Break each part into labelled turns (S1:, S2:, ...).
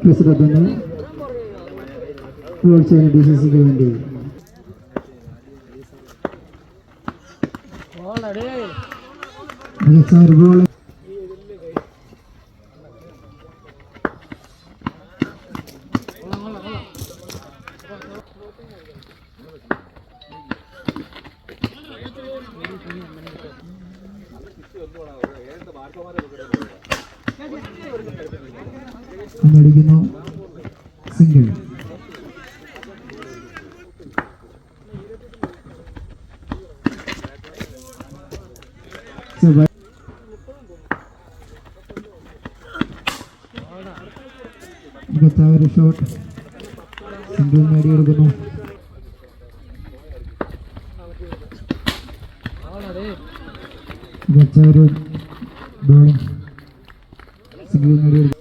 S1: President vote D C സിക്ക് വേണ്ടി മികച്ച ഒരു ബോൾ സിംഗിൾ മികച്ച ഒരു ഷോട്ട് സിംഗിൾ നേടിയെടുക്കുന്നു മികച്ച ഒരു ബോളിംഗ് സിംഗിൾ നേടിയെടുക്കുന്നു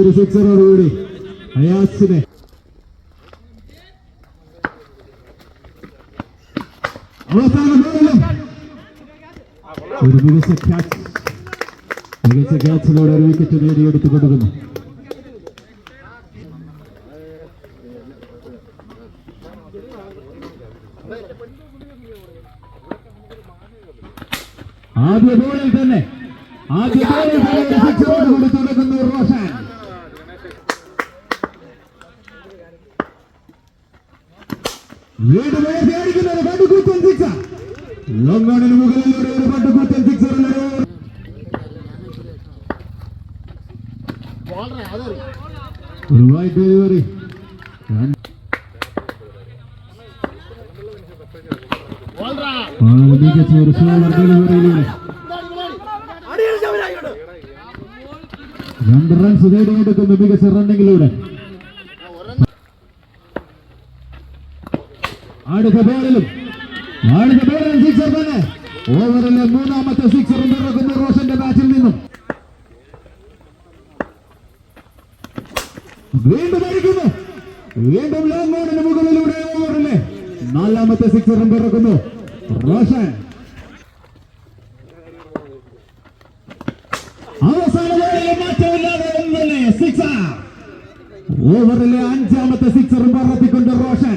S1: ഒരു സിക്സറോടുകൂടി. അയാസിനെ. ഒരു മികച്ച ക്യാച്ച് മികച്ച ക്യാച്ചിലൂടെ ഒരു വിക്കറ്റ് നേടിയെടുത്തു കൊടുക്കുന്നു. ആദ്യ ബോളിൽ തന്നെ. ആദ്യ ബോളിൽ തന്നെ. സിക്സറോട് കൂടി തുടങ്ങുന്നു റോഷൻ വീണ്ടും അടിക്കുന്ന ഒരു പട്ടുകൂത്തൻ സിക്സർ ലോങ്ങോണിന് മുകളിലൂടെ ഒരു പട്ടുകൂത്തൻ സിക്സർ ഒരു വൈറ്റ് ഡെലിവറി മികച്ച ഒരു സ്ലോവർ ഡെലിവറിയിലൂടെ രണ്ട് റൺസ് നേടിയെടുക്കുന്ന മികച്ച റണ്ണിങ്ങിലൂടെ അടുത്ത ബോളിലും സിക്സർ തന്നെ. ഓവറിലെ മൂന്നാമത്തെ സിക്സർ പിറക്കുന്ന റോഷന്റെ ബാറ്റിൽ നിന്നും. വീണ്ടും അടിക്കുന്നു. വീണ്ടും ലോങ് ഓണിന് മുകളിലൂടെ ഓവറിലെ നാലാമത്തെ സിക്സറും പിറക്കുന്നു. റോഷൻ. അവസാന ബോളിലെ മാറ്റമില്ലാതെ ഒന്നല്ലേ സിക്സർ ഓവറിലെ അഞ്ചാമത്തെ സിക്സറും പറത്തിക്കൊണ്ട് റോഷൻ.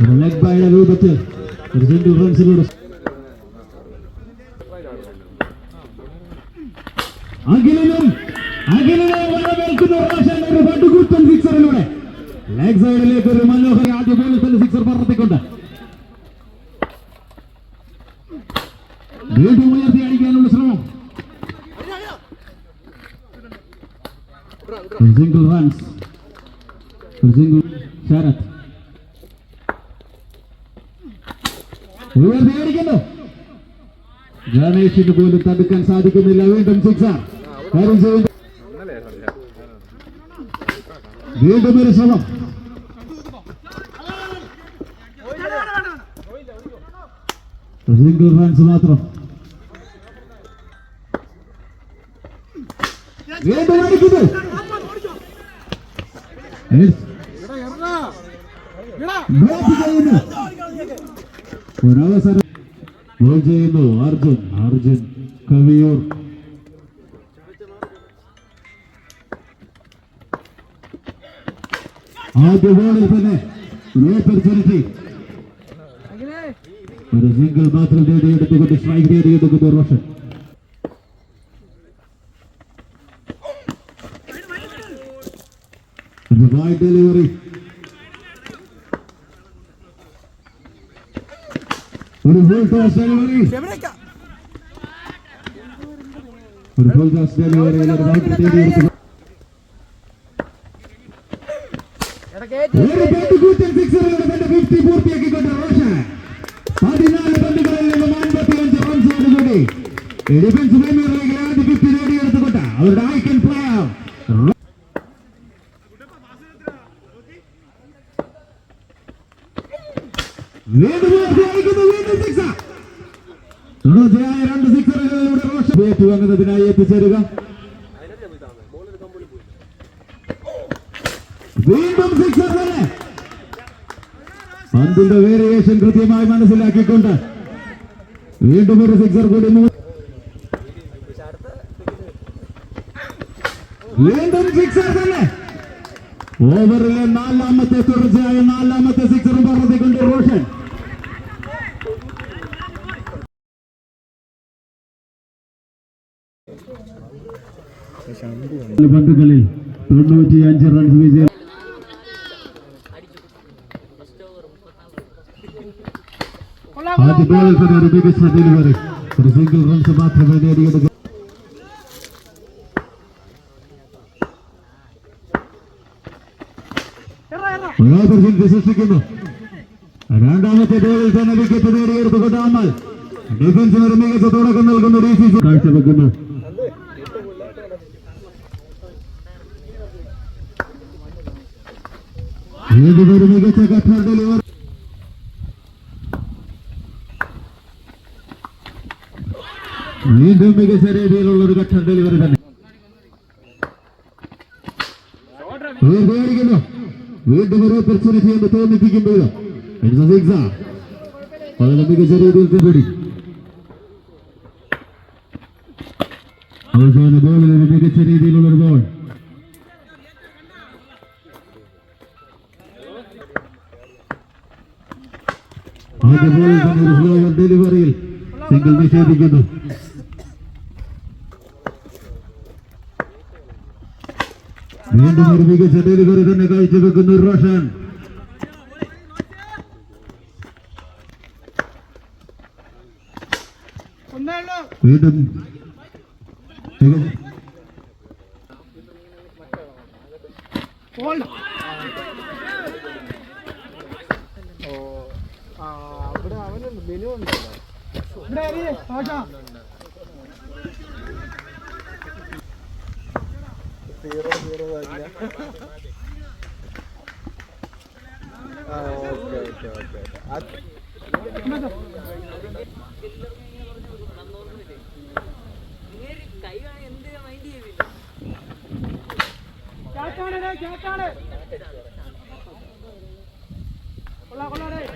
S1: ഒരു ലെഗ് ബൈയുടെ രൂപത്തിൽ ഒരു സിംഗിൾ റൺസിലൂടെ അഖിലിനും അഖിലിനെ വരവേൽക്കുന്ന റോഷൻ ഒരു പട്ടുകൂത്തൻ സിക്സറിലൂടെ ലെഗ് സൈഡിലേക്ക് ഒരു മനോഹര ആദ്യ സിക്സർ പറത്തിക്കൊണ്ട്. വീണ്ടും ഉയർത്തി അടിക്കാനുള്ള ശ്രമം. Single runs single Sharath. ഉയർത്തി അടിക്കുന്നു ഗണേഷിന് പോലും തടുക്കാൻ സാധിക്കുന്നില്ല. വീണ്ടും സിക്സർ വീണ്ടും ഒരു ശ്രമം. സിംഗിൾ റൺസ് മാത്രം. വീണ്ടും അടിക്കുന്നു. ബ്ലോക്ക് ചെയ്യുന്നു. ഒരവസരം ഗോൾ ചെയ്യുന്നു അർജുൻ അർജുൻ കവിയൂർ. ആദ്യ ബോളിൽ തന്നെ ഓപ്പർച്യൂണിറ്റി ഒരു സിംഗിൾ മാത്രം നേടിയെടുത്തുകൊണ്ട് സ്ട്രൈക്ക് നേടിയെടുക്കുന്നു റോഷൻ ഒരു വൈഡ് ഒരു ഫുൾ ടോസ് ഡെലിവറി ഒരു ഫുൾ ടോസ് ഡെലിവറിയിൽ ഒരു വൈഡ് നേടിയെടുക്കുന്നു ഒരു പന്തുകൂറ്റൻ സിക്സറുകളുടെ തന്റെ ഫിഫ്റ്റി പൂർത്തിയാക്കിക്കൊണ്ട് റോഷൻ പതിനാല് പന്തുകളിൽ നിന്നും അൻപത്തിയഞ്ച് റൺസോടുകൂടി ഡിഫൻസ് പ്രീമിയർ ലീഗിൽ ആദ്യ ഫിഫ്റ്റി നേടിയെടുത്തുകൊണ്ട് അവരുടെ ഐക്കൺ പ്ലെയർ തുടർച്ചയായ രണ്ട് സിക്സറുകളിലൂടെ റോഷൻ ട്രോഫി ഏറ്റുവാങ്ങുന്നതിനായി എത്തിച്ചേരുക വീണ്ടും സിക്സർ തന്നെ പന്തിന്റെ വേരിയേഷൻ കൃത്യമായി മനസ്സിലാക്കിക്കൊണ്ട് വീണ്ടും ഒരു സിക്സർ കൂടി വീണ്ടും സിക്സർ തന്നെ ഓവറിലെ നാലാമത്തെ തുടർച്ചയായ നാലാമത്തെ സിക്സറും പറത്തിക്കൊണ്ട് റോഷൻ. പന്തുകളിൽ തൊണ്ണൂറ്റി അഞ്ച് റൺസ് വിജയം. ആദ്യ ബോളിൽ തന്നെ ഒരു മികച്ച ഡെലിവറി ഒരു സിംഗിൾ റൺസ് മാത്രമേ നേടിയെടുക്കൂ. സൃഷ്ടിക്കുന്നു രണ്ടാമത്തെ ബോളിൽ തന്നെ വിക്കറ്റ് നേടിയെടുത്തുകൊണ്ട് അമൽ ഡിഫൻസിന് ഒരു മികച്ച തുടക്കം നൽകുന്നു ഡി സി സി കാഴ്ചവെക്കുന്നു. ഒരു മികച്ച കട്ടർ ഡെലിവറി വീണ്ടും മികച്ച രീതിയിലുള്ള ഒരു കട്ടർ ഡെലിവറി തന്നെ അടിക്കുന്നു വീണ്ടും ഒരു ഓപ്പർച്യൂണിറ്റി എന്ന് തോന്നിപ്പിക്കുമ്പോൾ വളരെ മികച്ച രീതിയിൽ പിടി അവസാന ബോളിൽ ഒരു മികച്ച രീതിയിലുള്ള ഒരു ബോൾ ബോളിൽ തന്നെ ഒരു സ്ലോവർ ഡെലിവറിയിൽ സിംഗിൾ നിഷേധിക്കുന്നു വീണ്ടും ഒരു മികച്ച ഡെലിവറി തന്നെ കാഴ്ചവെക്കുന്നു റോഷൻ വീണ്ടും മികച്ച-
S2: സീറോ സീറോ ആ. ഓക്കെ ഓക്കെ അത് പപ്സൊക്കെ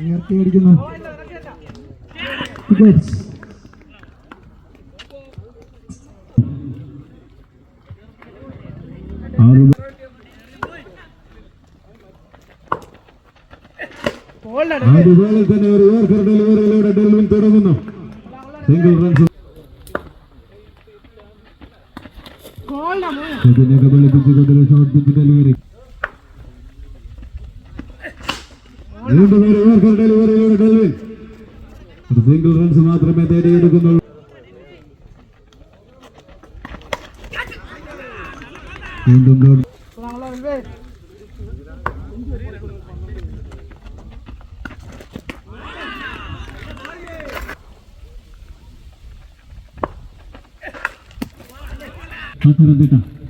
S1: ഉയർത്തി അടിക്കുന്നു വിക്കറ്റ്സ്. ആറ് ആദ്യ ബോളിൽ തന്നെ ഒരു യോർക്കർ ഡെലിവറിയിലൂടെ ഡെൽവിൻ തുടങ്ങുന്നു സിംഗിൾ റൺസ് ഇതിനെ കബളിപ്പിച്ചുകൊണ്ടൊരു ഷോർട്ട് പിച്ച് ഡെലിവറി വീണ്ടും ഒരു ഡെലിവറിയിലൂടെ ഡെൽവിൻ സിംഗിൾ റൺസ് മാത്രമേ നേടിയെടുക്കുന്നുള്ളൂ വീണ്ടും Hasta la